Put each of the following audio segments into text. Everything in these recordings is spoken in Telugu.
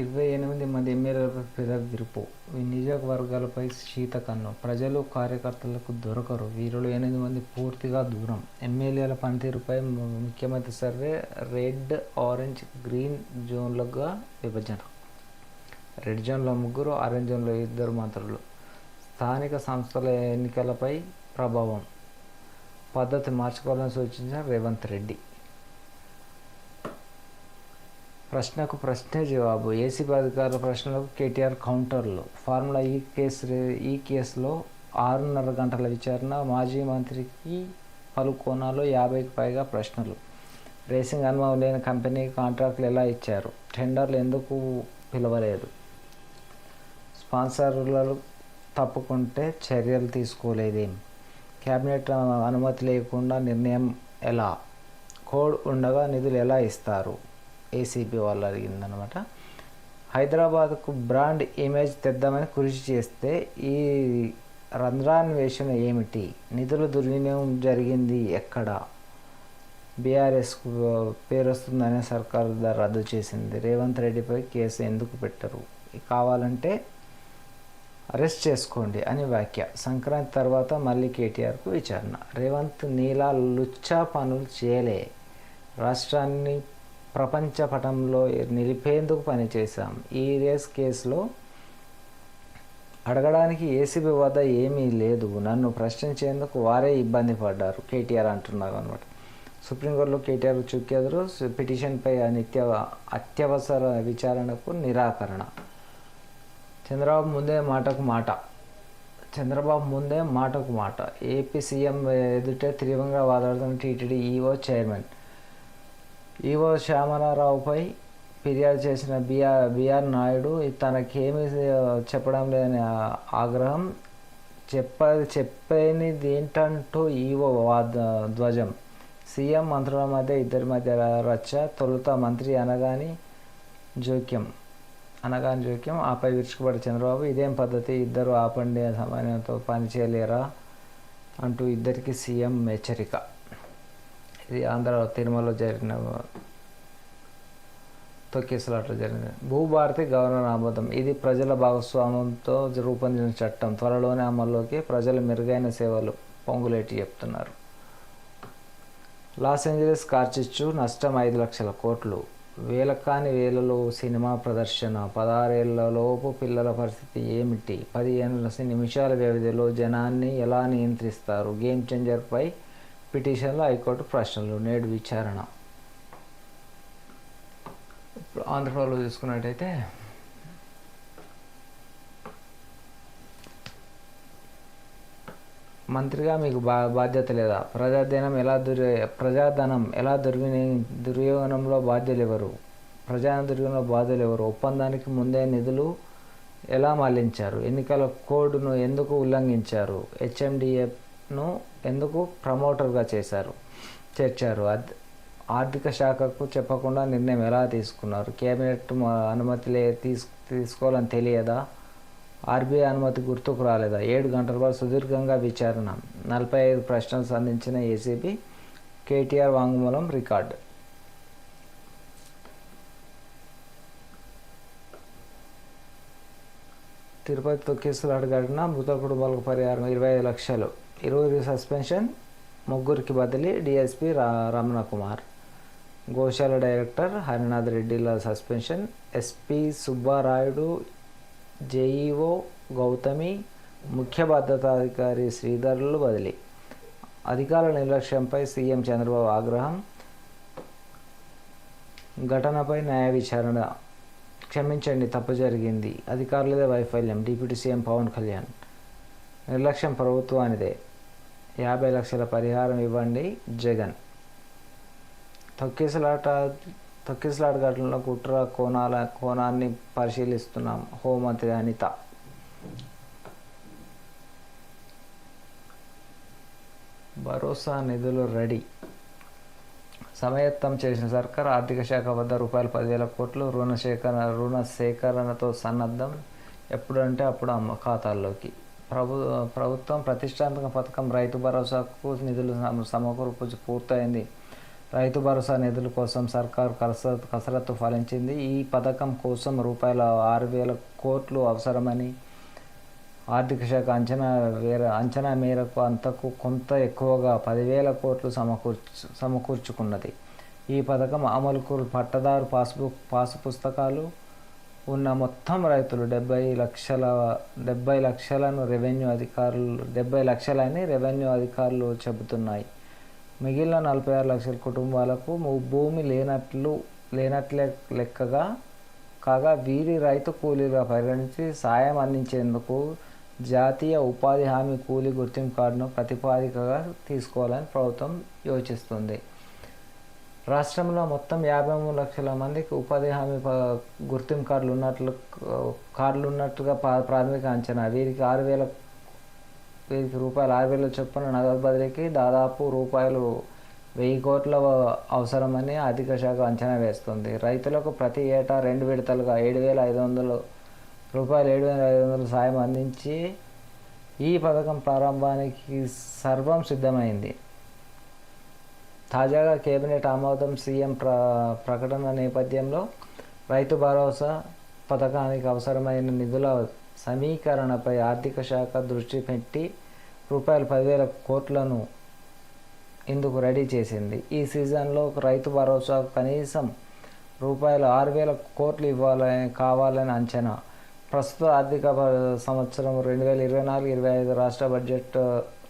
ఇరవై ఎనిమిది మంది ఎమ్మెల్యేలపై ఫిర్యాదు విరుపు ఈ నియోజకవర్గాలపై శీతకన్ను. ప్రజలు కార్యకర్తలకు దొరకరు. వీరిలో ఎనిమిది మంది పూర్తిగా దూరం. ఎమ్మెల్యేల పనితీరుపై ముఖ్యమంత్రి సర్వే రెడ్ ఆరెంజ్ గ్రీన్ జోన్లుగా విభజన. రెడ్ జోన్లో ముగ్గురు ఆరెంజ్ జోన్లో ఇద్దరు మంత్రులు. స్థానిక సంస్థల ఎన్నికలపై ప్రభావం. పద్ధతి మార్చుకోవాలని సూచించిన రేవంత్ రెడ్డి. ప్రశ్నకు ప్రశ్నే జవాబు. ఏసీబీ అధికారుల ప్రశ్నలకు కేటీఆర్ కౌంటర్లు. ఫార్ములా ఈ కేసు ఈ కేసులో ఆరున్నర గంటల విచారణ మాజీ మంత్రికి పలు కోణాల్లో యాభైకి పైగా ప్రశ్నలు. రేసింగ్ అనుభవం లేని కంపెనీ కాంట్రాక్ట్లు ఎలా ఇచ్చారు? టెండర్లు ఎందుకు పిలవలేదు? స్పాన్సర్లు తప్పుకుంటే చర్యలు తీసుకోలేదేం? క్యాబినెట్ అనుమతి లేకుండా నిర్ణయం ఎలా? కోడ్ ఉండగా నిధులు ఎలా ఇస్తారు? ఏసీబీ వాళ్ళు అడిగిందనమాట హైదరాబాద్కు బ్రాండ్ ఇమేజ్ తెద్దామని కృషి చేస్తే ఈ రంధ్రాన్వేషణ ఏమిటి? నిధుల దుర్వినియోగం జరిగింది ఎక్కడ? బీఆర్ఎస్కు పేరు వస్తుందనే సర్కారు రద్దు చేసింది. రేవంత్ రెడ్డిపై కేసు ఎందుకు పెట్టరు? కావాలంటే అరెస్ట్ చేసుకోండి అని వ్యాఖ్య. సంక్రాంతి తర్వాత మళ్ళీ కేటీఆర్కు విచారణ. రేవంత్ నీలా లుచ్చా పనులు చేయలే. రాష్ట్రాన్ని ప్రపంచ పటంలో నిలిపేందుకు పనిచేశాం. ఈ రేస్ కేసులో అడగడానికి ఏసీబీ వద్ద ఏమీ లేదు. నన్ను ప్రశ్నించేందుకు వారే ఇబ్బంది పడ్డారు. కేటీఆర్ అంటున్నారు అనమాట సుప్రీంకోర్టులో కేటీఆర్ చుక్కెదురు. పిటిషన్పై నిత్య అత్యవసర విచారణకు నిరాకరణ. చంద్రబాబు ముందే మాటకు మాట. చంద్రబాబు ముందే మాటకు మాట. ఏపీ సీఎం ఎదుటే తీవ్రంగా వాదాడుతున్న టీటీడీ ఈఓ చైర్మన్ ఈఓ శ్యామలారావుపై ఫిర్యాదు చేసిన బిఆర్ బిఆర్ నాయుడు తనకేమీ చెప్పడం లేదని ఆగ్రహం చెప్ప చెప్పేని ఏంటంటూ ఈఓ వాద ధ్వజం. సీఎం మంత్రుల మధ్య ఇద్దరి మధ్య రచ్చ తొలుత మంత్రి అనగాని జోక్యం. అనగాని జోక్యం. ఆపై విరుచుకుపడి చంద్రబాబు ఇదేం పద్ధతి? ఇద్దరు ఆపండి సమన్వయంతో పని చేయలేరా అంటూ ఇద్దరికి సీఎం హెచ్చరిక. ఇది ఆంధ్ర తిరుమలలో జరిగిన తొక్కేసలాట జరిగింది. భూభారతి గవర్నర్ ఆమోదం. ఇది ప్రజల భాగస్వామ్యంతో రూపొందించిన చట్టం. త్వరలోనే అమల్లోకి ప్రజల మెరుగైన సేవలు పొంగులేటి చెప్తున్నారు. లాస్ ఏంజలీస్ కార్చిచ్చు నష్టం ఐదు లక్షల కోట్లు. వేల కాని వేలలో సినిమా ప్రదర్శన. పదహారేళ్ళలోపు పిల్లల పరిస్థితి ఏమిటి? పదిహేను నిమిషాల వ్యవధిలో జనాన్ని ఎలా నియంత్రిస్తారు? గేమ్ చేంజర్పై పిటిషన్లో హైకోర్టు ప్రశ్నలు నేడు విచారణ. ఇప్పుడు ఆంధ్రప్రదేశ్లో చూసుకున్నట్టయితే మంత్రిగా మీకు బా బాధ్యత లేదా? ప్రజాధనం ఎలా దుర్ ప్రజాధనం ఎలా దుర్విని దుర్యోగనంలో బాధ్యులు ఎవరు ప్రజా దుర్యోగంలో బాధ్యులు ఎవరు ఒప్పందానికి ముందే నిధులు ఎలా మళ్ళించారు? ఎన్నికల కోడ్ను ఎందుకు ఉల్లంఘించారు? ను ఎందుకు ప్రమోటర్గా చేశారు? చేర్చారు. ఆర్థిక శాఖకు చెప్పకుండా నిర్ణయం ఎలా తీసుకున్నారు? కేబినెట్ అనుమతి లే తీసు తీసుకోవాలని తెలియదా? ఆర్బీఐ అనుమతి గుర్తుకు రాలేదా? ఏడు గంటల పాటు సుదీర్ఘంగా విచారణ. నలభై ఐదు ప్రశ్నలు సంధించిన ఏసీబీ కేటీఆర్ వాంగ్మూలం రికార్డు. తిరుపతి కేసులు అడగడిన మృత కుటుంబాలకు పరిహారం ఇరవై ఐదు లక్షలు. ఇరువురి సస్పెన్షన్ ముగ్గురికి బదిలీ డిఎస్పి రా రమణ కుమార్ గోశాల director Harinath రెడ్డిల suspension SP Subbarayudu JEO Gautami ముఖ్య భద్రతాధికారి శ్రీధర్లు బదిలీ. అధికారుల నిర్లక్ష్యంపై సీఎం చంద్రబాబు ఆగ్రహం ఘటనపై న్యాయ విచారణ. క్షమించండి తప్పు జరిగింది. అధికారులదే వైఫల్యం. Deputy CM Pawan Kalyan. నిర్లక్ష్యం ప్రభుత్వానిదే. యాభై లక్షల పరిహారం ఇవ్వండి జగన్. తొక్కిసలాట తొక్కిసలాట ఘటనలో కుట్ర కోణాల కోణాన్ని పరిశీలిస్తున్నాం హోంమంత్రి అనిత. భరోసా నిధులు రెడీ. సమయత్తం చేసిన సర్కార్ ఆర్థిక శాఖ వద్ద రూపాయలు పదివేల కోట్లు రుణ సేకరణ రుణ సేకరణతో సన్నద్ధం. ఎప్పుడంటే అప్పుడు అమ్మ ఖాతాల్లోకి. ప్రభు ప్రభుత్వం ప్రతిష్టాత్మక పథకం రైతు భరోసాకు నిధులు సమ- సమకూర్పు పూర్తయింది. రైతు భరోసా నిధుల కోసం సర్కారు కసరత్ కసరత్తు ఫలించింది. ఈ పథకం కోసం రూపాయల ఆరు వేల కోట్లు అవసరమని ఆర్థిక శాఖ అంచనా వేర అంచనా మేరకు అంతకు కొంత ఎక్కువగా పదివేల కోట్లు సమకూర్చు సమకూర్చుకున్నది. ఈ పథకం అమలుకు పట్టదారు పాస్బుక్ పాసు పుస్తకాలు ఉన్న మొత్తం రైతులు డెబ్బై లక్షల డెబ్బై లక్షలను రెవెన్యూ అధికారులు డెబ్బై లక్షలని రెవెన్యూ అధికారులు చెబుతున్నాయి. మిగిలిన నలభై ఆరు లక్షల కుటుంబాలకు భూమి లేనట్లు లేనట్లే లెక్కగా కాగా వీరి రైతు కూలీగా పరిగణించి సాయం అందించేందుకు జాతీయ ఉపాధి హామీ కూలీ గుర్తింపు కార్డును ప్రతిపాదికగా తీసుకోవాలని ప్రభుత్వం యోచిస్తుంది. రాష్ట్రంలో మొత్తం యాభై మూడు లక్షల మందికి ఉపాధి హామీ గుర్తింపు కార్డులు ఉన్నట్లు కార్డులు ఉన్నట్టుగా ప్రాథమిక అంచనా. వీరికి ఆరు వేల వీరికి రూపాయలు ఆరు వేల చొప్పున నగదు బదిలీకి దాదాపు రూపాయలు వెయ్యి కోట్ల అవసరమని ఆర్థిక శాఖ అంచనా వేస్తుంది. రైతులకు ప్రతి ఏటా రెండు విడతలుగా ఏడు వేల ఐదు వందలు రూపాయలు ఏడు వేల ఐదు వందలు సాయం అందించి ఈ పథకం ప్రారంభానికి సర్వం సిద్ధమైంది. తాజాగా కేబినెట్ ఆమోదం సీఎం ప్ర ప్రకటన నేపథ్యంలో రైతు భరోసా పథకానికి అవసరమైన నిధుల సమీకరణపై ఆర్థిక శాఖ దృష్టి పెట్టి రూపాయలు పదివేల కోట్లను ఇందుకు రెడీ చేసింది. ఈ సీజన్లో రైతు భరోసా కనీసం రూపాయలు ఆరు వేల కోట్లు ఇవ్వాలని కావాలని అంచనా. ప్రస్తుత ఆర్థిక సంవత్సరం రెండు వేల ఇరవై నాలుగు ఇరవై ఐదు రాష్ట్ర బడ్జెట్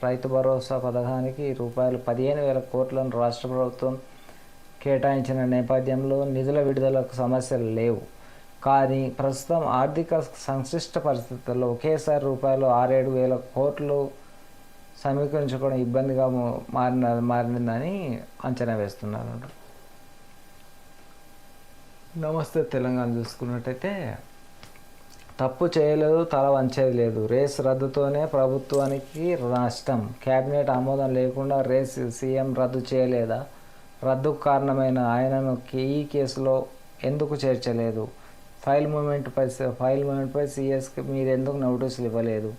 రైతు భరోసా పథకానికి రూపాయలు పదిహేను వేల కోట్లను రాష్ట్ర ప్రభుత్వం కేటాయించిన నేపథ్యంలో నిధుల విడుదలకు సమస్యలు లేవు. కానీ ప్రస్తుతం ఆర్థిక సంక్లిష్ట పరిస్థితుల్లో ఒకేసారి రూపాయలు ఆరేడు వేల కోట్లు సమీకరించుకోవడం ఇబ్బందిగా మారిన మారిందని అంచనా వేస్తున్నారు. నమస్తే తెలంగాణ చూసుకున్నట్టయితే తప్పు చేయలేదు తల వంచేది లేదు. రేస్ రద్దుతోనే ప్రభుత్వానికి నష్టం. కేబినెట్ ఆమోదం లేకుండా రేస్ సీఎం రద్దు చేయలేదా? రద్దుకు కారణమైన ఆయనను ఈ కేసులో ఎందుకు చేర్చలేదు? ఫైల్ మూమెంట్పై ఫైల్ మూమెంట్పై సీఎస్కి మీరు ఎందుకు నోటీసులు ఇవ్వలేదు?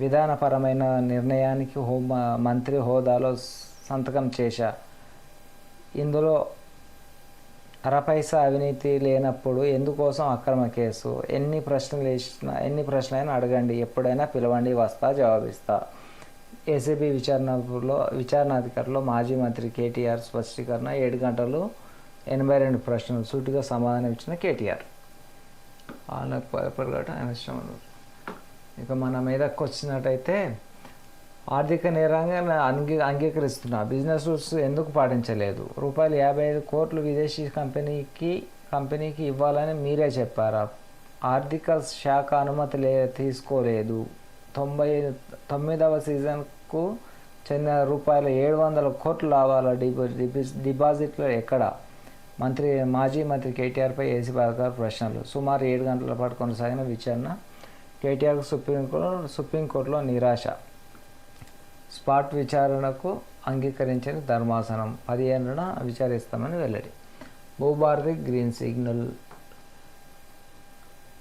విధానపరమైన నిర్ణయానికి హోం మంత్రి హోదాలో సంతకం చేశా. ఇందులో అరపైసా అవినీతి లేనప్పుడు ఎందుకోసం అక్రమ కేసు? ఎన్ని ప్రశ్నలు వేసినా ఎన్ని ప్రశ్నలైనా అడగండి. ఎప్పుడైనా పిలవండి వస్తా జవాబిస్తా. ఏసీబీ విచారణలో విచారణాధికారిలో మాజీ మంత్రి కేటీఆర్ స్పష్టీకరణ ఏడు గంటలు ఎనభై రెండు ప్రశ్నలు సూటిగా సమాధానం ఇచ్చిన కేటీఆర్. వాళ్ళకు భయపడగట ఆయన ఇష్టం ఇక మన మీదకి వచ్చినట్టయితే ఆర్థిక నేరంగా అంగీ అంగీకరిస్తున్నా. బిజినెస్ రూల్స్ ఎందుకు పాటించలేదు? రూపాయలు యాభై ఐదు కోట్లు విదేశీ కంపెనీకి కంపెనీకి ఇవ్వాలని మీరే చెప్పారా? ఆర్థిక శాఖ అనుమతి లే తీసుకోలేదు. తొంభై తొమ్మిదవ సీజన్కు చెందిన రూపాయలు ఏడు వందల కోట్లు లాభాల డిపి- డిపాజిట్లు ఎక్కడ? మంత్రి మాజీ మంత్రి కేటీఆర్పై ఏసీ బాగా ప్రశ్నలు. సుమారు ఏడు గంటల పాటు కొనసాగిన విచారణ కేటీఆర్కు సుప్రీంకోర్టు సుప్రీంకోర్టులో నిరాశ. స్పాట్ విచారణకు అంగీకరించిన ధర్మాసనం పదిహేనున విచారిస్తామని వెల్లడి. Bhubharati green signal.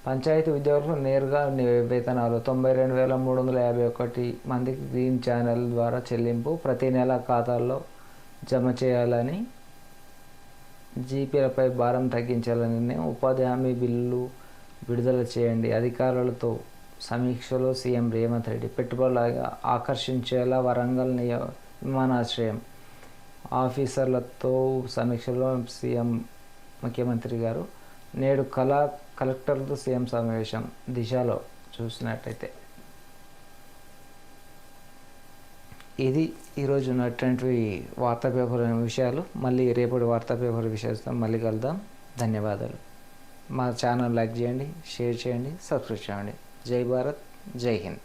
పంచాయతీ ఉద్యోగులకు నేరుగా వేతనాలు. తొంభై రెండు వేల మూడు వందల యాభై ఒకటి మందికి గ్రీన్ ఛానల్ ద్వారా చెల్లింపు ప్రతి నెల ఖాతాల్లో జమ చేయాలని జీపీలపై భారం తగ్గించాలని నిర్ణయం ఉపాధి హామీ బిల్లు విడుదల చేయండి. అధికారులతో సమీక్షలో సీఎం రేవంత్ రెడ్డి పెట్టుబడులు ఆకర్షించేలా వరంగల్ నియ విమానాశ్రయం ఆఫీసర్లతో సమీక్షలో సీఎం ముఖ్యమంత్రి గారు నేడు కళా కలెక్టర్లతో సీఎం సమావేశం దిశలో చూసినట్టయితే. ఇది ఈరోజు ఉన్నటువంటి వార్తా పేపర్ విషయాలు. మళ్ళీ రేపటి వార్తా పేపర్ విషయాలతో మళ్ళీ కలుద్దాం. ధన్యవాదాలు. మా ఛానల్ లైక్ చేయండి షేర్ చేయండి సబ్స్క్రైబ్ చేయండి. జై భారత్ జై హింద్.